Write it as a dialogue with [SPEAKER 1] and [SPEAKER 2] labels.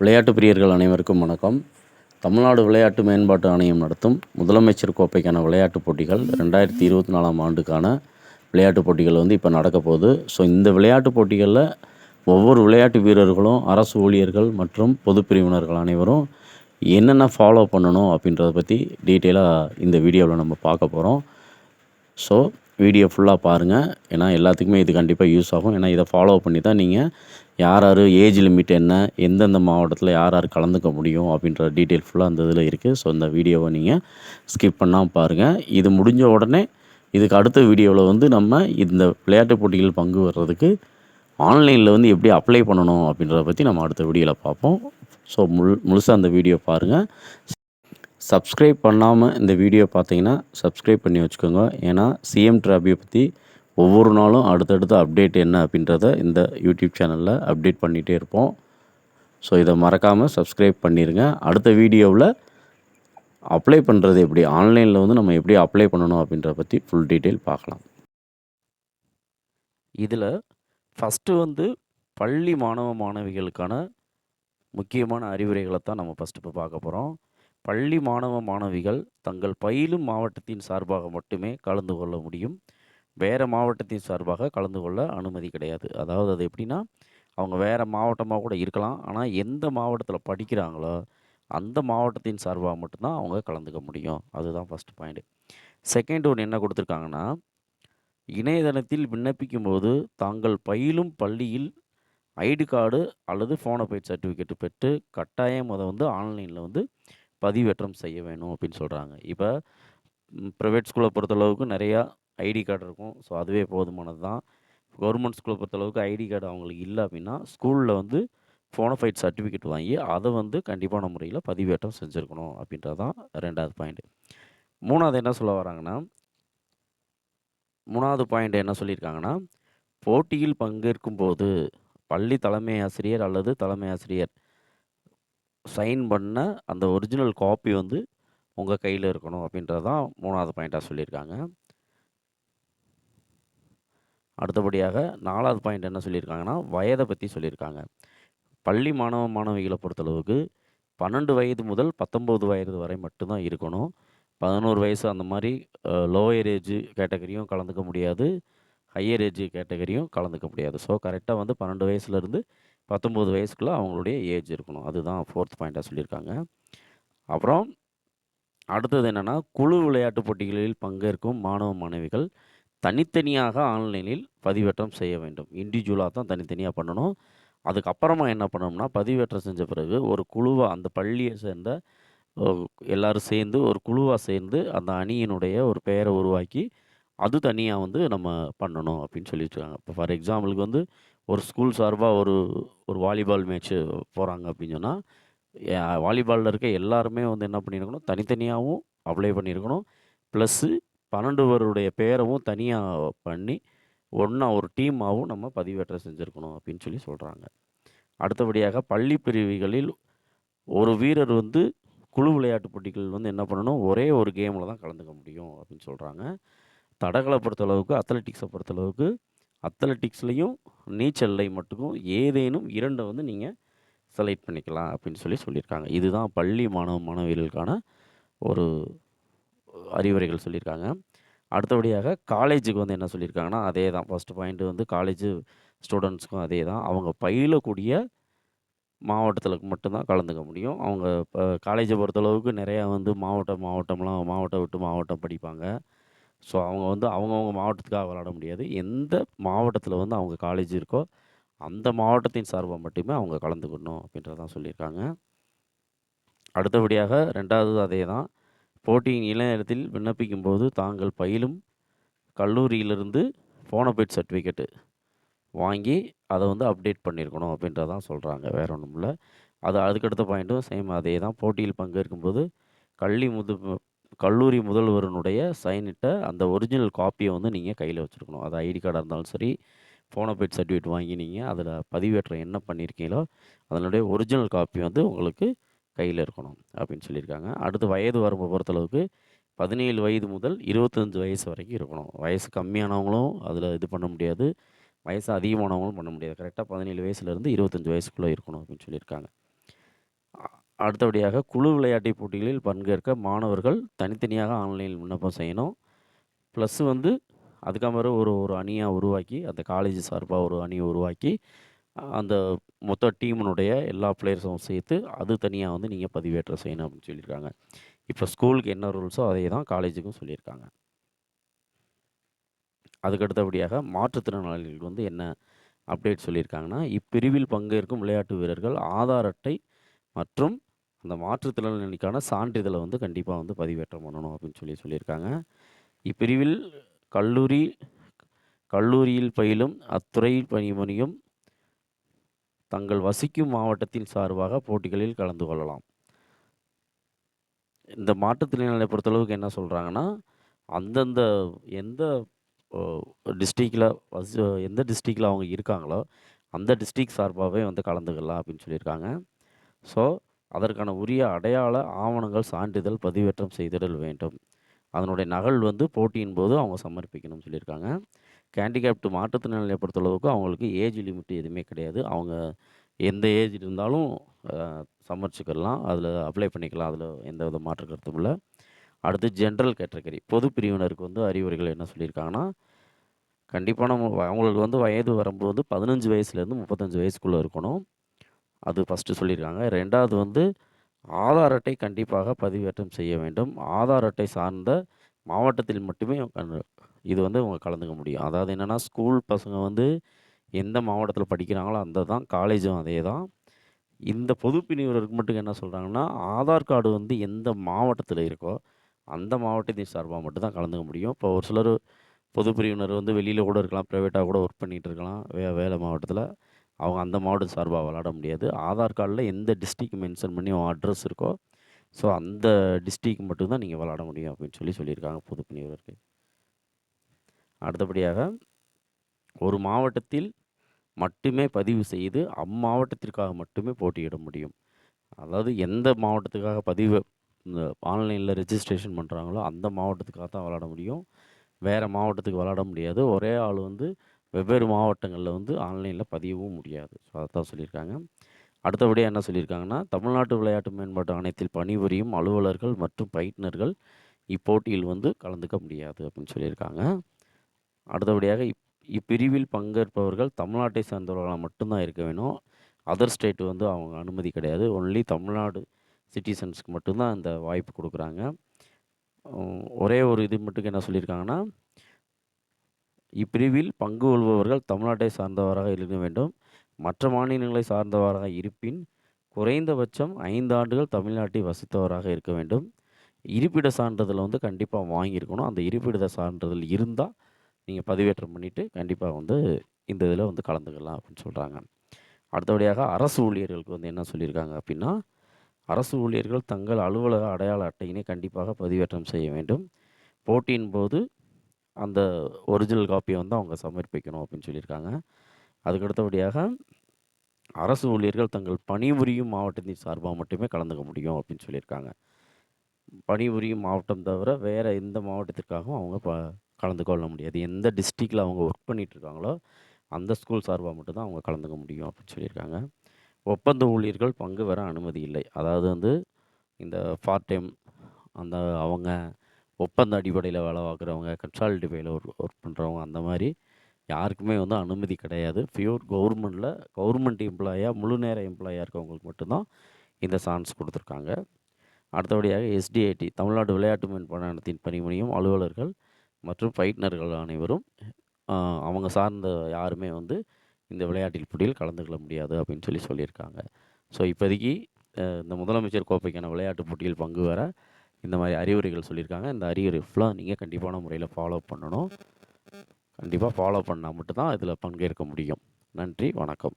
[SPEAKER 1] விளையாட்டு பிரியர்கள் அனைவருக்கும் வணக்கம். தமிழ்நாடு விளையாட்டு மேம்பாட்டு ஆணையம் நடத்தும் முதலமைச்சர் கோப்பைக்கான விளையாட்டுப் போட்டிகள் ரெண்டாயிரத்தி இருபத்தி நாலாம் ஆண்டுக்கான விளையாட்டுப் போட்டிகள் வந்து இப்போ நடக்க போகுது. ஸோ இந்த விளையாட்டுப் போட்டிகளில் ஒவ்வொரு விளையாட்டு வீரர்களும் அரசு ஊழியர்கள் மற்றும் பொது பிரிவினர்கள் அனைவரும் என்னென்ன ஃபாலோ பண்ணணும் அப்படின்றத பற்றி டீட்டெயிலாக இந்த வீடியோவில் நம்ம பார்க்க போகிறோம் ஸோ வீடியோ ஃபுல்லாக பாருங்கள் ஏன்னா எல்லாத்துக்குமே இது கண்டிப்பாக யூஸ் ஆகும். ஏன்னா இதை ஃபாலோ பண்ணி தான் நீங்கள் யார் யார் ஏஜ் லிமிட் என்ன எந்தெந்த மாவட்டத்தில் யார் யார் கலந்துக்க முடியும் அப்படின்ற டீட்டெயில் ஃபுல்லாக அந்த இதில் இருக்குது ஸோ இந்த வீடியோவை நீங்கள் ஸ்கிப் பண்ணாமல் பாருங்கள் இது முடிஞ்ச உடனே இதுக்கு அடுத்த வீடியோவில் வந்து நம்ம இந்த விளையாட்டுப் போட்டியில் பங்கு வர்றதுக்கு ஆன்லைனில் வந்து எப்படி அப்ளை பண்ணணும் அப்படின்றத பற்றி நம்ம அடுத்த வீடியோவில் பார்ப்போம். ஸோ முழு முழுசாக அந்த வீடியோ பாருங்கள் சப்ஸ்கிரைப் பண்ணாமல் இந்த வீடியோ பார்த்தீங்கன்னா சப்ஸ்கிரைப் பண்ணி வச்சுக்கோங்க. ஏன்னா சிஎம் டிராபியை பற்றி ஒவ்வொரு நாளும் அடுத்தடுத்த அப்டேட் என்ன அப்படின்றத இந்த யூடியூப் சேனலில் அப்டேட் பண்ணிகிட்டே இருப்போம். ஸோ இதை மறக்காமல் சப்ஸ்கிரைப் பண்ணிடுங்க அடுத்த வீடியோவில் அப்ளை பண்ணுறது எப்படி? ஆன்லைனில் வந்து நம்ம எப்படி அப்ளை பண்ணணும் அப்படின்றத பற்றி ஃபுல் டீட்டெயில் பார்க்கலாம் இதில் ஃபஸ்ட்டு வந்து பள்ளி மாணவ மாணவிகளுக்கான முக்கியமான அறிவுரைகளை தான் நம்ம ஃபஸ்ட்டு இப்போ பார்க்க போகிறோம் பள்ளி மாணவ மாணவிகள் தங்கள் பயிலும் மாவட்டத்தின் சார்பாக மட்டுமே கலந்து கொள்ள முடியும். வேறு மாவட்டத்தின் சார்பாக கலந்து கொள்ள அனுமதி கிடையாது. அதாவது அது எப்படின்னா அவங்க வேறு மாவட்டமாக கூட இருக்கலாம். ஆனால் எந்த மாவட்டத்தில் படிக்கிறாங்களோ அந்த மாவட்டத்தின் சார்பாக மட்டும்தான் அவங்க கலந்துக்க முடியும். அதுதான் ஃபஸ்ட் பாயிண்ட் செகண்ட் ஒன்று என்ன கொடுத்துருக்காங்கன்னா இணையதளத்தில் விண்ணப்பிக்கும் போது தாங்கள் பயிலும் பள்ளியில் ஐடி கார்டு அல்லது ஃபோனோபைட் சர்டிஃபிகேட் பெற்று கட்டாயம் அதை வந்து ஆன்லைனில் வந்து பதிவேற்றம் செய்ய வேணும் அப்படின்னு சொல்கிறாங்க இப்போ ப்ரைவேட் ஸ்கூலை பொறுத்தளவுக்கு நிறையா ஐடி கார்டு இருக்கும். ஸோ அதுவே போதுமானது தான் கவர்மெண்ட் ஸ்கூலை பொறுத்தளவுக்கு ஐடி கார்டு அவங்களுக்கு இல்லை அப்படின்னா ஸ்கூலில் வந்து ஃபோனோஃபைட் சர்டிஃபிகேட் வாங்கி அதை வந்து கண்டிப்பான முறையில் பதிவேற்றம் செஞ்சுருக்கணும் அப்படின்றது தான் ரெண்டாவது பாயிண்ட் மூணாவது என்ன சொல்ல வராங்கன்னா மூணாவது பாயிண்ட் என்ன சொல்லியிருக்காங்கன்னா போட்டியில் பங்கேற்கும் போது பள்ளி தலைமை ஆசிரியர் அல்லது தலைமை ஆசிரியர் சைன் பண்ண அந்த ஒரிஜினல் காப்பி வந்து உங்கள் கையில் இருக்கணும் அப்படின்றது தான் மூணாவது பாயிண்ட்டாக சொல்லியிருக்காங்க. அடுத்தபடியாக நாலாவது பாயிண்ட் என்ன சொல்லியிருக்காங்கன்னா வயதை பற்றி சொல்லியிருக்காங்க. பள்ளி மாணவ மாணவிகளை பொறுத்தளவுக்கு பன்னெண்டு வயது முதல் பத்தொம்போது வயது வரை மட்டும்தான் இருக்கணும். பதினோரு வயசு அந்த மாதிரி லோயர் ஏஜ் கேட்டகரியும் கலந்துக்க முடியாது. ஹையர் ஏஜ் கேட்டகரியும் கலந்துக்க முடியாது. ஸோ கரெக்டாக வந்து பன்னெண்டு வயசுலேருந்து பத்தொம்போது வயசுக்குள்ளே அவங்களுடைய ஏஜ் இருக்கணும். அதுதான் ஃபோர்த் பாயிண்ட்டாக சொல்லியிருக்காங்க. அப்புறம் அடுத்தது என்னென்னா குழு விளையாட்டு போட்டிகளில் பங்கேற்கும் மாணவ மாணவிகள் தனித்தனியாக ஆன்லைனில் பதிவேற்றம் செய்ய வேண்டும். இண்டிவிஜுவலாக தான் தனித்தனியாக பண்ணணும். அதுக்கப்புறமா என்ன பண்ணணும்னா பதிவேற்றம் செஞ்ச பிறகு ஒரு குழுவாக அந்த பள்ளியை சேர்ந்த எல்லோரும் சேர்ந்து ஒரு குழுவாக சேர்ந்து அந்த அணியினுடைய ஒரு பெயரை உருவாக்கி அது தனியாக வந்து நம்ம பண்ணணும் அப்படின்னு சொல்லிட்டுருக்காங்க இப்போ ஃபார் எக்ஸாம்பிளுக்கு வந்து ஒரு ஸ்கூல் சார்பாக ஒரு ஒரு வாலிபால் மேட்ச்சு போகிறாங்க அப்படின்னு சொன்னால் வாலிபாலில் இருக்க எல்லாருமே வந்து என்ன பண்ணியிருக்கணும்? தனித்தனியாகவும் அப்ளை பண்ணியிருக்கணும். ப்ளஸ்ஸு பன்னெண்டுவருடைய பேரவும் தனியாக பண்ணி ஒன்றா ஒரு டீமாகவும் நம்ம பதிவேற்றம் செஞ்சுருக்கணும் அப்படின்னு சொல்லி சொல்கிறாங்க அடுத்தபடியாக பள்ளி பிரிவுகளில் ஒரு வீரர் வந்து குழு விளையாட்டு போட்டிகள் வந்து என்ன பண்ணணும்? ஒரே ஒரு கேமில் தான் கலந்துக்க முடியும் அப்படின்னு சொல்கிறாங்க தடகளை பொறுத்தளவுக்கு அத்லட்டிக்ஸை பொறுத்தளவுக்கு அத்லட்டிக்ஸ்லேயும் நீச்சல்லையும் மட்டுக்கும் ஏதேனும் இரண்டை வந்து நீங்கள் செலக்ட் பண்ணிக்கலாம் அப்படின்னு சொல்லி சொல்லியிருக்காங்க. இதுதான் பள்ளி மாணவ மாணவிகளுக்கான ஒரு அறிவுரைகள் சொல்லியிருக்காங்க. அடுத்தபடியாக காலேஜுக்கு வந்து என்ன சொல்லியிருக்காங்கன்னா அதே தான் ஃபஸ்ட்டு பாயிண்ட்டு வந்து காலேஜ் ஸ்டூடெண்ட்ஸுக்கும் அதே தான் அவங்க பயிலக்கூடிய மாவட்டத்தில் மட்டும்தான் கலந்துக்க முடியும். அவங்க இப்போ காலேஜை பொறுத்தளவுக்கு நிறையா வந்து மாவட்டம் மாவட்டம்லாம் மாவட்டம் விட்டு மாவட்டம் படிப்பாங்க. ஸோ அவங்க வந்து அவங்கவுங்க மாவட்டத்துக்காக விளாட முடியாது. எந்த மாவட்டத்தில் வந்து அவங்க காலேஜ் இருக்கோ அந்த மாவட்டத்தின் சார்பாக மட்டுமே அவங்க கலந்துக்கணும் அப்படின்றதான் சொல்லியிருக்காங்க. அடுத்தபடியாக ரெண்டாவது அதே தான். போட்டியின் இளைஞரத்தில் விண்ணப்பிக்கும் போது தாங்கள் பயிலும் கல்லூரியிலிருந்து போனபைட் சர்டிஃபிகேட்டு வாங்கி அதை வந்து அப்டேட் பண்ணியிருக்கணும் அப்படின்றதான் சொல்கிறாங்க வேற ஒன்றும் இல்லை. அது அதுக்கடுத்த பாயிண்ட்டும் சேம் அதே தான். போட்டியில் பங்கேற்கும்போது கல்வி முது கல்லூரி முதல்வருனுடைய சைனிட்ட அந்த ஒரிஜினல் காப்பியை வந்து நீங்கள் கையில் வச்சுருக்கணும். அது ஐடி கார்டாக இருந்தாலும் சரி போனோபைட் சர்டிஃபிகேட் வாங்கி நீங்கள் அதில் பதிவேற்றம் என்ன பண்ணியிருக்கீங்களோ அதனுடைய ஒரிஜினல் காப்பி வந்து உங்களுக்கு கையில் இருக்கணும் அப்படின்னு சொல்லியிருக்காங்க. அடுத்து வயது வரம்பு பொறுத்தளவுக்கு பதினேழு வயது முதல் இருபத்தஞ்சி வயசு வரைக்கும் இருக்கணும். வயசு கம்மியானவங்களும் அதில் இது பண்ண முடியாது. வயசு அதிகமானவங்களும் பண்ண முடியாது. கரெக்டாக பதினேழு வயசுலேருந்து இருபத்தஞ்சி வயசுக்குள்ளே இருக்கணும் அப்படின்னு சொல்லியிருக்காங்க. அடுத்தபடியாக குழு விளையாட்டு போட்டிகளில் பங்கேற்க மாணவர்கள் தனித்தனியாக ஆன்லைனில் விண்ணப்பம் செய்யணும். ப்ளஸ் வந்து அதுக்கப்புறம் ஒரு ஒரு அணியாக உருவாக்கி, அந்த காலேஜ் சார்பாக ஒரு அணியை உருவாக்கி, அந்த மொத்த டீமினுடைய எல்லா பிளேயர்ஸும் சேர்த்து, அது தனியாக வந்து நீங்கள் பதிவேற்றம் செய்யணும் அப்படின்னு சொல்லியிருக்காங்க. இப்போ ஸ்கூலுக்கு என்ன ரூல்ஸோ அதே தான் காலேஜுக்கும் சொல்லியிருக்காங்க. அதுக்கு அடுத்தபடியாக மாற்றுத்திறனாளிகளுக்கு வந்து என்ன அப்டேட் சொல்லியிருக்காங்கன்னா, இப்பிரிவில் பங்கேற்கும் விளையாட்டு வீரர்கள் ஆதார் அட்டை மற்றும் அந்த மாற்றுத்திறனாளிக்கான சான்றிதழை வந்து கண்டிப்பாக வந்து பதிவேற்றம் பண்ணணும் அப்படின்னு சொல்லி சொல்லியிருக்காங்க. இப்பிரிவில் கல்லூரி கல்லூரியில் பயிலும் அத்துறையில் பணிபுரியும் தங்கள் வசிக்கும் மாவட்டத்தின் சார்பாக போட்டிகளில் கலந்து கொள்ளலாம். இந்த மாற்றுத்திறனாளியை பொறுத்தளவுக்கு என்ன சொல்கிறாங்கன்னா அந்தந்த எந்த டிஸ்ட்ரிக்டில் வசி எந்த டிஸ்ட்ரிக்டில் அவங்க இருக்காங்களோ, அந்த டிஸ்ட்ரிக் சார்பாகவே வந்து கலந்துக்கலாம் அப்படின்னு சொல்லியிருக்காங்க. ஸோ, அதற்கான உரிய அடையாள ஆவணங்கள், சான்றிதழ் பதிவேற்றம் செய்திடல் வேண்டும். அதனுடைய நகல் வந்து போட்டியின் போது அவங்க சமர்ப்பிக்கணும்னு சொல்லியிருக்காங்க. ஹேண்டிகேப்டு மாற்றுத்திறனாளிய பொறுத்தளவுக்கு அவங்களுக்கு ஏஜ் லிமிட் எதுவுமே கிடையாது. அவங்க எந்த ஏஜ் இருந்தாலும் அ அதில் அப்ளை பண்ணிக்கலாம். அதில் எந்த வித மாற்று கருத்தும் இல்லை அடுத்து ஜென்ரல் கேட்டகரி பொது பிரிவினருக்கு வந்து அறிவுரைகள் என்ன சொல்லியிருக்காங்கன்னா, கண்டிப்பாக நம்ம அவங்களுக்கு வந்து வயது வரம்பு வந்து 15 வயசுலேருந்து முப்பத்தஞ்சு வயசுக்குள்ளே இருக்கணும். அது ஃபஸ்ட்டு சொல்லியிருக்காங்க. ரெண்டாவது வந்து ஆதார் அட்டை கண்டிப்பாக பதிவேற்றம் செய்ய வேண்டும். ஆதார் அட்டை சார்ந்த மாவட்டத்தில் மட்டுமே இது வந்து அவங்க கலந்துக்க முடியும். அதாவது என்னென்னா ஸ்கூல் பசங்க வந்து எந்த மாவட்டத்தில் படிக்கிறாங்களோ அந்த தான், காலேஜும் அதே தான். இந்த பொது பிரிவினருக்கு மட்டும் என்ன சொல்கிறாங்கன்னா ஆதார் கார்டு வந்து எந்த மாவட்டத்தில் இருக்கோ, அந்த மாவட்டத்தின் சார்பாக மட்டும்தான் கலந்துக்க முடியும். இப்போ ஒரு சிலர் பொது பிரிவினர் வந்து வெளியில் கூட இருக்கலாம். ப்ரைவேட்டாக கூட ஒர்க் பண்ணிகிட்டு இருக்கலாம். வே வேலை மாவட்டத்தில் அவங்க அந்த மாவட்டம் சார்பாக விளாட முடியாது. ஆதார் கார்டில் எந்த டிஸ்ட்ரிக்ட் மென்ஷன் பண்ணி உங்கள் அட்ரஸ் இருக்கோ, ஸோ அந்த டிஸ்ட்ரிக்ட் மட்டும் தான் விளாட முடியும் அப்படின்னு சொல்லி சொல்லியிருக்காங்க பொது பிரிவினருக்கு. அடுத்தபடியாக ஒரு மாவட்டத்தில் மட்டுமே பதிவு செய்து, அம்மாவட்டத்திற்காக மட்டுமே போட்டியிட முடியும். அதாவது எந்த மாவட்டத்துக்காக பதிவு இந்த ரெஜிஸ்ட்ரேஷன் பண்ணுறாங்களோ அந்த மாவட்டத்துக்காக தான் விளாட முடியும். வேறு மாவட்டத்துக்கு விளாட முடியாது. ஒரே ஆள் வந்து வெவ்வேறு மாவட்டங்களில் வந்து ஆன்லைனில் பதியவும் முடியாது. ஸோ அதான் சொல்லியிருக்காங்க. அடுத்தபடியாக என்ன சொல்லியிருக்காங்கன்னா, தமிழ்நாட்டு விளையாட்டு மேம்பாட்டு ஆணையத்தில் பணிபுரியும் அலுவலர்கள் மற்றும் பயிற்றுனர்கள் இப்போட்டியில் வந்து கலந்துக்க முடியாது அப்படின்னு சொல்லியிருக்காங்க. அடுத்தபடியாக இப் இப்பிரிவில் பங்கேற்பவர்கள் தமிழ்நாட்டை சேர்ந்தவர்களாக மட்டும்தான் இருக்க வேணும். அதர் ஸ்டேட் வந்து அவங்க அனுமதி கிடையாது. ஒன்லி தமிழ்நாடு சிட்டிசன்ஸ்க்கு மட்டும்தான் அந்த இந்த வாய்ப்பு கொடுக்குறாங்க ஒரே ஒரு இது மட்டும் என்ன சொல்லியிருக்காங்கன்னா, இப்பிரிவில் பங்கு கொள்பவர்கள் தமிழ்நாட்டை சார்ந்தவராக இருக்க வேண்டும். மற்ற மாநிலங்களை சார்ந்தவராக இருப்பின், குறைந்தபட்சம் ஐந்து ஆண்டுகள் தமிழ்நாட்டில் வசித்தவராக இருக்க வேண்டும். இருப்பிட சான்றிதழ் வந்து கண்டிப்பாக வாங்கியிருக்கணும். அந்த இருப்பிட சான்றிதழ் இருந்தால் நீங்கள் பதிவேற்றம் பண்ணிவிட்டு கண்டிப்பாக வந்து இந்த இதில் வந்து கலந்துக்கலாம் அப்படின்னு சொல்கிறாங்க அடுத்தபடியாக அரசு ஊழியர்களுக்கு வந்து என்ன சொல்லியிருக்காங்க அப்படின்னா, அரசு ஊழியர்கள் தங்கள் அலுவலக அடையாள அட்டையினை கண்டிப்பாக பதிவேற்றம் செய்ய வேண்டும். போட்டியின் போது அந்த ஒரிஜினல் காப்பியை வந்து அவங்க சமர்ப்பிக்கணும் அப்படின்னு சொல்லியிருக்காங்க. அதுக்கு அடுத்தபடியாக அரசு ஊழியர்கள் தங்கள் பணிபுரியும் மாவட்டத்தின் சார்பாக மட்டுமே கலந்துக்க முடியும் அப்படின்னு சொல்லியிருக்காங்க. பணிபுரியும் மாவட்டம் தவிர வேறு எந்த மாவட்டத்திற்காகவும் அவங்க ப கலந்து கொள்ள முடியாது. எந்த டிஸ்ட்ரிக்டில் அவங்க ஒர்க் பண்ணிகிட்ருக்காங்களோ அந்த ஸ்கூல் சார்பாக மட்டும்தான் அவங்க கலந்துக்க முடியும் அப்படின்னு சொல்லியிருக்காங்க. ஒப்பந்த ஊழியர்கள் பங்கு வர அனுமதி இல்லை. அதாவது வந்து இந்த பார்ட் டைம் அந்த அவங்க ஒப்பந்த அடிப்படையில் வேலை பார்க்குறவங்க, கன்சால்டி பேல ஒர்க் ஒர்க் பண்ணுறவங்க அந்த மாதிரி யாருக்குமே வந்து அனுமதி கிடையாது. பியூர் கவர்மெண்ட்ல கவர்மெண்ட் எம்ப்ளாயாக முழு நேர எம்ப்ளாயாக இருக்கவங்களுக்கு மட்டும்தான் இந்த சான்ஸ் கொடுத்துருக்காங்க அடுத்தபடியாக எஸ்டிஐடி தமிழ்நாடு விளையாட்டு மேம்பாணத்தின் பணிபுரியும் அலுவலர்கள் மற்றும் ஃபைட்னர்கள் அனைவரும் அவங்க சார்ந்த யாருமே வந்து இந்த விளையாட்டில் போட்டியில் கலந்துக்கொள்ள முடியாது அப்படின்னு சொல்லி சொல்லியிருக்காங்க. ஸோ இப்போதைக்கு இந்த முதலமைச்சர் கோப்பைக்கான விளையாட்டு போட்டியில் பங்கு வர இந்த மாதிரி அறிவுரைகள் சொல்லியிருக்காங்க. இந்த அறிவுரை ஃபுல்லாக நீங்கள் கண்டிப்பான முறையில் ஃபாலோ பண்ணணும். கண்டிப்பாக ஃபாலோ பண்ணால் மட்டும்தான் இதில் பங்கேற்க முடியும். நன்றி, வணக்கம்.